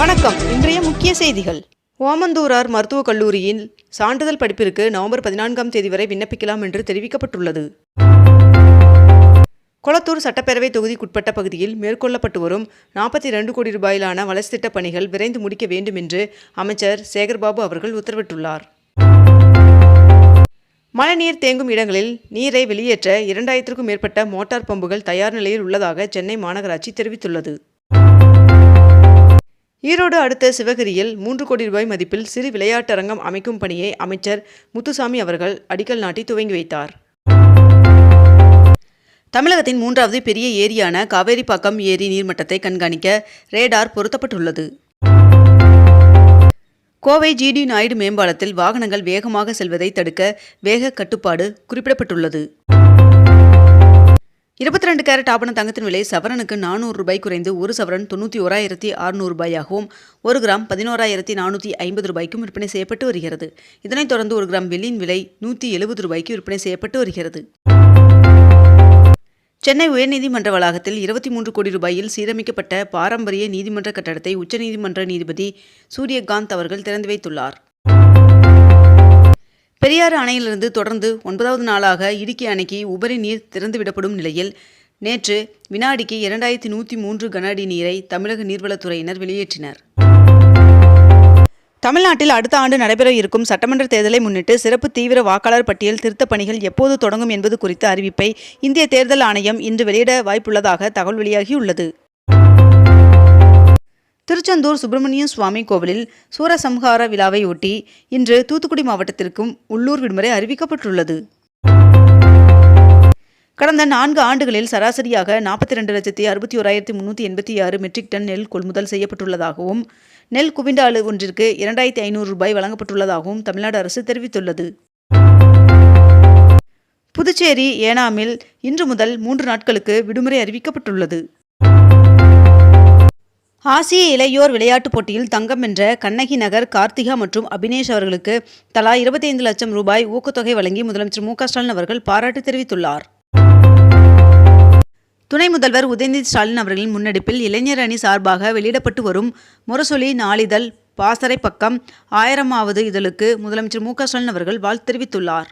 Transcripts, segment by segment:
வணக்கம். இன்றைய முக்கிய செய்திகள். ஓமந்தூரார் மருத்துவக் கல்லூரியின் சான்றிதழ் படிப்பிற்கு நவம்பர் பதினான்காம் தேதி வரை விண்ணப்பிக்கலாம் என்று தெரிவிக்கப்பட்டுள்ளது. கொளத்தூர் சட்டப்பேரவை தொகுதிக்குட்பட்ட பகுதியில் மேற்கொள்ளப்பட்டு வரும் நாற்பத்தி ரெண்டு கோடி ரூபாயிலான வளர்ச்சி திட்டப் பணிகள் விரைந்து முடிக்க வேண்டும் என்று அமைச்சர் சேகர்பாபு அவர்கள் உத்தரவிட்டுள்ளார். மழைநீர் தேங்கும் இடங்களில் நீரை வெளியேற்ற இரண்டாயிரத்திற்கும் மேற்பட்ட மோட்டார் பம்புகள் தயார் நிலையில் உள்ளதாக சென்னை மாநகராட்சி தெரிவித்துள்ளது. ஈரோடு அடுத்த சிவகிரியில் மூன்று கோடி ரூபாய் மதிப்பில் சிறு விளையாட்டரங்கம் அமைக்கும் பணியை அமைச்சர் முத்துசாமி அவர்கள் அடிக்கல் நாட்டி துவங்கி வைத்தார். தமிழகத்தின் மூன்றாவது பெரிய ஏரியான காவேரிப்பாக்கம் ஏரி நீர்மட்டத்தை கண்காணிக்க ரேடார் பொருத்தப்பட்டுள்ளது. கோவை ஜிடி நாயுடு மேம்பாலத்தில் வாகனங்கள் வேகமாக செல்வதை தடுக்க வேக கட்டுப்பாடு குறிப்பிடப்பட்டுள்ளது. இருபத்தி ரெண்டு கேரட் ஆபண தங்கத்தின் விலை சவரனுக்கு நானூறு ரூபாய் குறைந்து ஒரு சவரன் தொண்ணூற்றி ஓராயிரத்தி அறுநூறு ரூபாயாகவும் ஒரு கிராம் பதினோராயிரத்தி நானூற்றி ஐம்பது ரூபாய்க்கும் விற்பனை செய்யப்பட்டு வருகிறது. இதனைத் தொடர்ந்து ஒரு கிராம் வெள்ளியின் விலை நூற்றி எழுபது ரூபாய்க்கு விற்பனை செய்யப்பட்டு வருகிறது. சென்னை உயர்நீதிமன்ற வளாகத்தில் இருபத்தி மூன்று கோடி ரூபாயில் சீரமைக்கப்பட்ட பாரம்பரிய நீதிமன்ற கட்டடத்தை உச்சநீதிமன்ற நீதிபதி சூரியகாந்த் அவர்கள் திறந்து வைத்துள்ளார். பெரியாறு அணையிலிருந்து தொடர்ந்து ஒன்பதாவது நாளாக இடுக்கி அணைக்கு உபரி நீர் திறந்துவிடப்படும் நிலையில் நேற்று வினாடிக்கு இரண்டாயிரத்தி நூற்றி மூன்று கன அடி நீரை தமிழக நீர்வளத்துறையினர் வெளியேற்றினர். தமிழ்நாட்டில் அடுத்த ஆண்டு நடைபெற இருக்கும் சட்டமன்ற தேர்தலை முன்னிட்டு சிறப்பு தீவிர வாக்காளர் பட்டியல் திருத்தப் பணிகள் எப்போது தொடங்கும் என்பது குறித்த அறிவிப்பை இந்திய தேர்தல் ஆணையம் இன்று வெளியிட வாய்ப்புள்ளதாக தகவல் வெளியாகியுள்ளது. திருச்செந்தூர் சுப்பிரமணிய சுவாமி கோவிலில் சூரசம்ஹார விழாவையொட்டி இன்று தூத்துக்குடி மாவட்டத்திற்கும் உள்ளூர் விடுமுறை அறிவிக்கப்பட்டுள்ளது. கடந்த நான்கு ஆண்டுகளில் சராசரியாக நாற்பத்தி ரெண்டு லட்சத்தி அறுபத்தி ஓராயிரத்தி முன்னூற்றி எண்பத்தி ஆறு மெட்ரிக் டன் நெல் கொள்முதல் செய்யப்பட்டுள்ளதாகவும் நெல் குவிண்டாலு ஒன்றிற்கு இரண்டாயிரத்தி ஐநூறு ரூபாய் வழங்கப்பட்டுள்ளதாகவும் தமிழ்நாடு அரசு தெரிவித்துள்ளது. புதுச்சேரி ஏனாமில் இன்று முதல் மூன்று நாட்களுக்கு விடுமுறை அறிவிக்கப்பட்டுள்ளது. ஆசிய இளையோர் விளையாட்டுப் போட்டியில் தங்கம் வென்ற கண்ணகி நகர் கார்த்திகா மற்றும் அபினேஷ் அவர்களுக்கு தலா இருபத்தைந்து லட்சம் ரூபாய் ஊக்கத்தொகை வழங்கி முதலமைச்சர் மு ஸ்டாலின் அவர்கள் பாராட்டு தெரிவித்துள்ளார். துணை முதல்வர் உதயநிதி ஸ்டாலின் அவர்களின் முன்னெடுப்பில் இளைஞர் அணி சார்பாக வெளியிடப்பட்டு வரும் முரசொலி நாளிதழ் பாசறை பக்கம் ஆயிரமாவது இதழுக்கு முதலமைச்சர் மு ஸ்டாலின் அவர்கள் வாழ்த்து தெரிவித்துள்ளார்.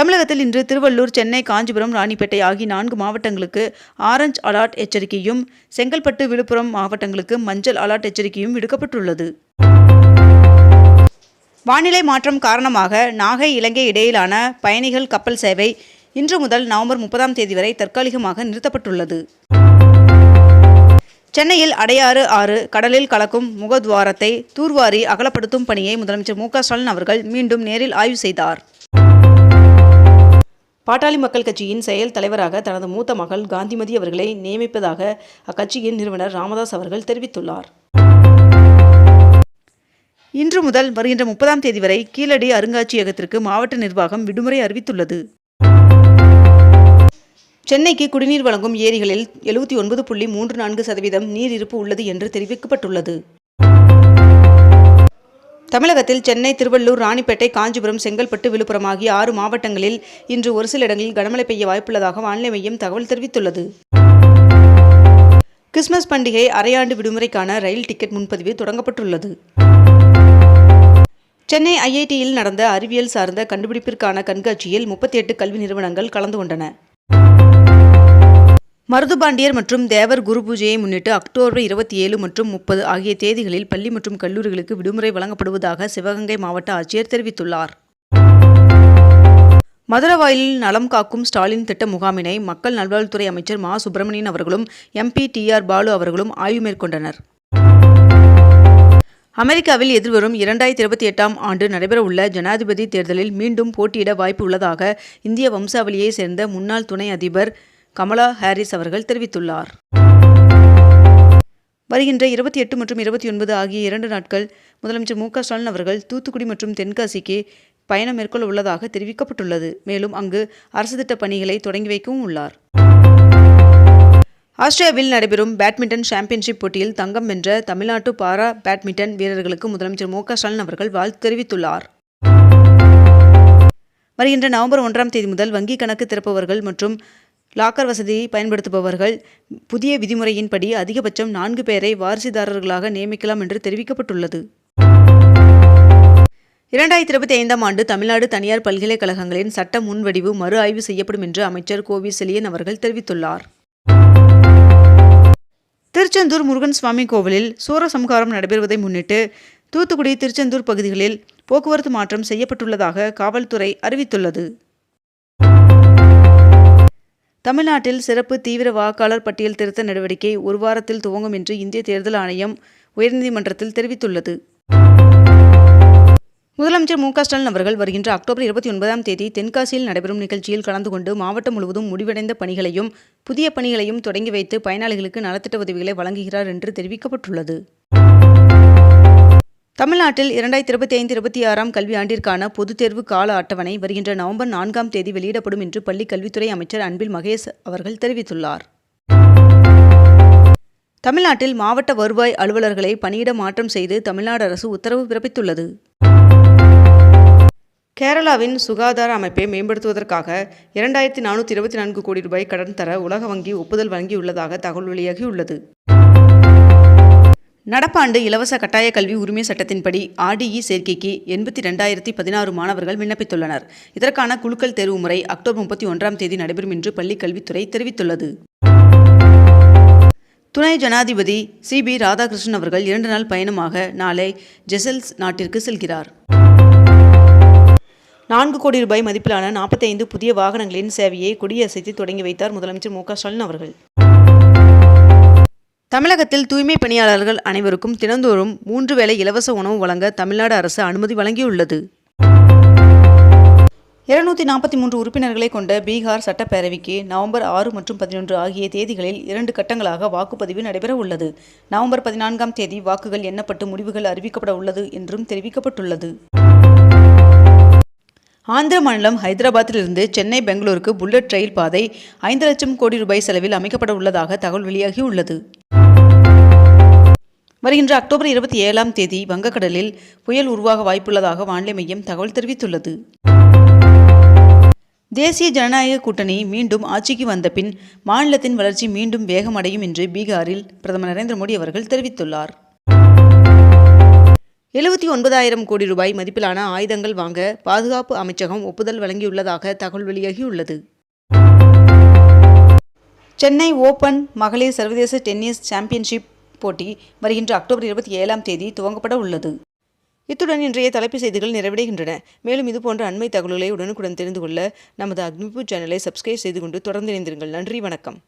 தமிழகத்தில் இன்று திருவள்ளூர் சென்னை காஞ்சிபுரம் ராணிப்பேட்டை ஆகிய நான்கு மாவட்டங்களுக்கு ஆரஞ்ச் அலர்ட் எச்சரிக்கையும் செங்கல்பட்டு விழுப்புரம் மாவட்டங்களுக்கு மஞ்சள் அலர்ட் எச்சரிக்கையும் விடுக்கப்பட்டுள்ளது. வானிலை மாற்றம் காரணமாக நாகை இலங்கை இடையிலான பயணிகள் கப்பல் சேவை இன்று முதல் நவம்பர் முப்பதாம் தேதி வரை தற்காலிகமாக நிறுத்தப்பட்டுள்ளது. சென்னையில் அடையாறு ஆறு கடலில் கலக்கும் முகத்வாரத்தை தூர்வாரி அகலப்படுத்தும் பணியை முதலமைச்சர் மு க ஸ்டாலின் அவர்கள் மீண்டும் நேரில் ஆய்வு செய்தார். பாட்டாளி மக்கள் கட்சியின் செயல் தலைவராக தனது மூத்த மகள் காந்திமதி அவர்களை நியமிப்பதாக அக்கட்சியின் நிறுவனர் ராமதாஸ் அவர்கள் தெரிவித்துள்ளார். இன்று முதல் வருகின்ற முப்பதாம் தேதி வரை கீழடி அருங்காட்சியகத்திற்கு மாவட்ட நிர்வாகம் விடுமுறை அறிவித்துள்ளது. சென்னைக்கு குடிநீர் வழங்கும் ஏரிகளில் எழுபத்தி ஒன்பது புள்ளி மூன்று நான்கு சதவீதம் நீர் இருப்பு உள்ளது என்று தெரிவிக்கப்பட்டுள்ளது. தமிழகத்தில் சென்னை திருவள்ளூர் ராணிப்பேட்டை காஞ்சிபுரம் செங்கல்பட்டு விழுப்புரம் ஆகிய ஆறு மாவட்டங்களில் இன்று ஒரு சில இடங்களில் கனமழை பெய்ய வாய்ப்புள்ளதாக வானிலை மையம் தகவல் தெரிவித்துள்ளது. கிறிஸ்துமஸ் பண்டிகை அரையாண்டு விடுமுறைக்கான ரயில் டிக்கெட் முன்பதிவு தொடங்கப்பட்டுள்ளது. சென்னை ஐஐடியில் நடந்த அறிவியல் சார்ந்த கண்டுபிடிப்பிற்கான கண்காட்சியில் முப்பத்தி எட்டு கல்வி நிறுவனங்கள் கலந்து கொண்டன. மருதுபாண்டியர் மற்றும் தேவர் குரு பூஜையை முன்னிட்டு அக்டோபர் இருபத்தி ஏழு மற்றும் முப்பது ஆகிய தேதிகளில் பள்ளி மற்றும் கல்லூரிகளுக்கு விடுமுறை வழங்கப்படுவதாக சிவகங்கை மாவட்ட ஆட்சியர் தெரிவித்துள்ளார். மதுரவாயிலில் நலம் காக்கும் ஸ்டாலின் திட்ட முகாமினை மக்கள் நல்வாழ்வுத்துறை அமைச்சர் மா. சுப்பிரமணியன் அவர்களும் எம்பி டி. ஆர். பாலு அவர்களும் ஆய்வு மேற்கொண்டனர். அமெரிக்காவில் எதிர்வரும் இரண்டாயிரத்தி இருபத்தி எட்டாம் ஆண்டு நடைபெறவுள்ள ஜனாதிபதி தேர்தலில் மீண்டும் போட்டியிட வாய்ப்பு உள்ளதாக இந்திய வம்சாவளியைச் சேர்ந்த முன்னாள் துணை அதிபர் கமலா ஹாரிஸ் அவர்கள் தெரிவித்துள்ளார். வருகின்ற இருபத்தி எட்டு மற்றும் இருபத்தி ஒன்பது ஆகிய இரண்டு நாட்கள் முதலமைச்சர் மு க ஸ்டாலின் அவர்கள் தூத்துக்குடி மற்றும் தென்காசிக்கு பயணம் மேற்கொள்ள உள்ளதாக தெரிவிக்கப்பட்டுள்ளது. மேலும் அங்கு அரசு திட்ட பணிகளை தொடங்கி வைக்கவும் உள்ளார். ஆஸ்திரேலியாவில் நடைபெறும் பேட்மிண்டன் சாம்பியன்ஷிப் போட்டியில் தங்கம் வென்ற தமிழ்நாட்டு பாரா பேட்மிண்டன் வீரர்களுக்கு முதலமைச்சர் மு க ஸ்டாலின் அவர்கள் வாழ்த்து தெரிவித்துள்ளார். வருகின்ற நவம்பர் ஒன்றாம் தேதி முதல் வங்கி கணக்கு திறப்பவர்கள் மற்றும் லாக்கர் வசதியை பயன்படுத்துபவர்கள் புதிய விதிமுறையின்படி அதிகபட்சம் நான்கு பேரை வாரிசுதாரர்களாக நியமிக்கலாம் என்று தெரிவிக்கப்பட்டுள்ளது. இரண்டாயிரத்தி இருபத்தி ஐந்தாம் ஆண்டு தமிழ்நாடு தனியார் பல்கலைக்கழகங்களின் சட்ட முன்வடிவு மறு ஆய்வு செய்யப்படும் என்று அமைச்சர் கோவி செலியன் அவர்கள் தெரிவித்துள்ளார். திருச்செந்தூர் முருகன் சுவாமி கோவிலில் சூரசம்ஹாரம் நடைபெறுவதை முன்னிட்டு தூத்துக்குடி திருச்செந்தூர் பகுதிகளில் போக்குவரத்து மாற்றம் செய்யப்பட்டுள்ளதாக காவல்துறை அறிவித்துள்ளது. தமிழ்நாட்டில் சிறப்பு தீவிர வாக்காளர் பட்டியல் திருத்த நடவடிக்கை ஒரு வாரத்தில் துவங்கும் என்று இந்திய தேர்தல் ஆணையம் உயர்நீதிமன்றத்தில் தெரிவித்துள்ளது. முதலமைச்சர் மு க ஸ்டாலின் அவர்கள் வருகின்ற அக்டோபர் இருபத்தி ஒன்பதாம் தேதி தென்காசியில் நடைபெறும் நிகழ்ச்சியில் கலந்து கொண்டு மாவட்டம் முழுவதும் முடிவடைந்த பணிகளையும் புதிய பணிகளையும் தொடங்கி வைத்து பயனாளிகளுக்கு நலத்திட்ட உதவிகளை வழங்குகிறார் என்று தெரிவிக்கப்பட்டுள்ளது. தமிழ்நாட்டில் இரண்டாயிரத்தி இருபத்தி ஐந்து இருபத்தி ஆறாம் கல்வியாண்டிற்கான பொதுத் தேர்வு கால அட்டவணை வருகின்ற நவம்பர் நான்காம் தேதி வெளியிடப்படும் என்று பள்ளிக் கல்வித்துறை அமைச்சர் அன்பில் மகேஷ் அவர்கள் தெரிவித்துள்ளார். தமிழ்நாட்டில் மாவட்ட வருவாய் அலுவலர்களை பணியிட மாற்றம் செய்து தமிழ்நாடு அரசு உத்தரவு பிறப்பித்துள்ளது. கேரளாவின் சுகாதார அமைப்பை மேம்படுத்துவதற்காக இரண்டாயிரத்தி நானூற்றி இருபத்தி நான்கு கோடி ரூபாய் கடன் தர உலக வங்கி ஒப்புதல் வழங்கியுள்ளதாக தகவல் வெளியாகியுள்ளது. நடப்பாண்டு இலவச கட்டாய கல்வி உரிமை சட்டத்தின்படி ஆர்டிஇ சேர்க்கைக்கு எண்பத்தி ரெண்டாயிரத்தி பதினாறு மாணவர்கள் விண்ணப்பித்துள்ளனர். இதற்கான குழுக்கள் தேர்வு முறை அக்டோபர் முப்பத்தி ஒன்றாம் தேதி நடைபெறும் என்று பள்ளிக் கல்வித்துறை தெரிவித்துள்ளது. துணை ஜனாதிபதி சி. பி. ராதாகிருஷ்ணன் அவர்கள் இரண்டு நாள் பயணமாக நாளை ஜெசல்ஸ் நாட்டிற்கு செல்கிறார். நான்கு கோடி ரூபாய் மதிப்பிலான நாற்பத்தைந்து புதிய வாகனங்களின் சேவையை கொடியசைத்து தொடங்கி வைத்தார் முதலமைச்சர் மு க ஸ்டாலின் அவர்கள். தமிழகத்தில் தூய்மை பணியாளர்கள் அனைவருக்கும் தினந்தோறும் மூன்று வேளை இலவச உணவு வழங்க தமிழ்நாடு அரசு அனுமதி வழங்கியுள்ளது. இருநூத்தி நாற்பத்தி மூன்று உறுப்பினர்களை கொண்ட பீகார் சட்டப்பேரவைக்கு நவம்பர் ஆறு மற்றும் பதினொன்று ஆகிய தேதிகளில் இரண்டு கட்டங்களாக வாக்குப்பதிவு நடைபெற உள்ளது நவம்பர் பதினான்காம் தேதி வாக்குகள் எண்ணப்பட்டு முடிவுகள் அறிவிக்கப்பட உள்ளது என்றும் தெரிவிக்கப்பட்டுள்ளது. ஆந்திர மாநிலம் ஹைதராபாத்திலிருந்து சென்னை பெங்களூருக்கு புல்லட் ரயில் பாதை ஐந்து லட்சம் கோடி ரூபாய் செலவில் அமைக்கப்பட உள்ளதாக தகவல் வெளியாகியுள்ளது. வருகின்ற அக்டோபர் இருபத்தி ஏழாம் தேதி வங்கக்கடலில் புயல் உருவாக வாய்ப்புள்ளதாக வானிலை மையம் தகவல் தெரிவித்துள்ளது. தேசிய ஜனநாயக கூட்டணி மீண்டும் ஆட்சிக்கு வந்த பின் மாநிலத்தின் வளர்ச்சி மீண்டும் வேகமடையும் என்று பீகாரில் பிரதமர் நரேந்திர மோடி அவர்கள் தெரிவித்துள்ளார். எழுபத்தி ஒன்பதாயிரம் கோடி ரூபாய் மதிப்பிலான ஆயுதங்கள் வாங்க பாதுகாப்பு அமைச்சகம் ஒப்புதல் வழங்கியுள்ளதாக தகவல் வெளியாகியுள்ளது. சென்னை ஓபன் மகளிர் சர்வதேச டென்னிஸ் சாம்பியன்ஷிப் போட்டி வருகின்ற அக்டோபர் இருபத்தி ஏழாம் தேதி துவங்கப்பட உள்ளது. இத்துடன் இன்றைய தலைப்பு செய்திகள் நிறைவடைகின்றன. மேலும் இதுபோன்ற அண்மை தகவல்களை உடனுக்குடன் தெரிந்து கொள்ள நமது அக்னிபூ சேனலை சப்ஸ்கிரைப் செய்து கொண்டு தொடர்ந்து இணைந்திருங்கள். நன்றி வணக்கம்.